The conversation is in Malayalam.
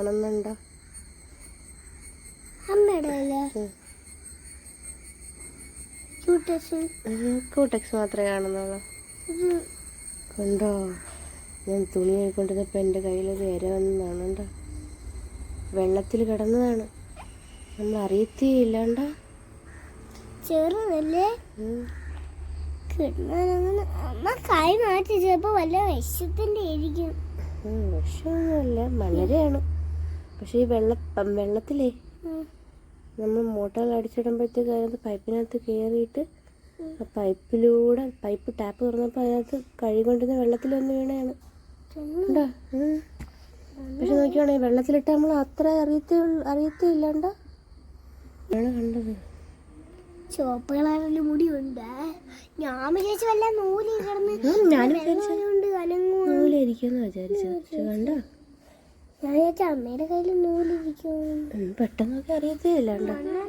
കാണുന്നുണ്ടോ? കൂട്ടക്സ് മാത്രമേ കാണുന്നുള്ളൂ. കണ്ടോ? ഞാൻ തുണി കൊണ്ടിരുന്നപ്പോൾ എന്റെ കയ്യിലൊരു ഇര വന്നതാണ് കണ്ടോ വെള്ളത്തിൽ കിടന്നതാണ്. നമ്മൾ അറിയത്തേയില്ലാണ്ട ചെറുതല്ലേ? കിടന്നാലങ്ങനെ അമ്മ കൈ മാറ്റി വല്ല വിഷമൊന്നുമല്ല മലരയാണ്. പക്ഷേ ഈ വെള്ള വെള്ളത്തിലേ. നമ്മൾ മോട്ടോർ അടിച്ചിടുമ്പോഴത്തേക്ക് അതിനകത്ത് പൈപ്പിനകത്ത് കയറിയിട്ട് ആ പൈപ്പിലൂടെ പൈപ്പ് ടാപ്പ് തുറന്നപ്പോൾ അതിനകത്ത് കഴുകൊണ്ടിരുന്ന വെള്ളത്തിൽ വന്ന് വീണയാണ് ഉണ്ടോ. പക്ഷെ നോക്കിയാണെ വെള്ളത്തിലിട്ട് നമ്മൾ അത്ര അറിയത്തേ അറിയത്തേ ഇല്ലാണ്ട? ആണ് കണ്ടത്. ചുവപ്പ് കളറിൽ മുടിയുണ്ട്. ഞാൻ വിചാരിച്ചു വല്ല നൂൽ കിടന്ന് ഞാൻ ഞാനും വിചാരിച്ചത്. പക്ഷെ കണ്ടോ? ഞാൻ വിചാരിച്ച അമ്മയുടെ കയ്യിൽ നൂലിരിക്കും. പെട്ടെന്നൊക്കെ അറിയത്തേ ഇല്ലാണ്ടോ മണ്ണ്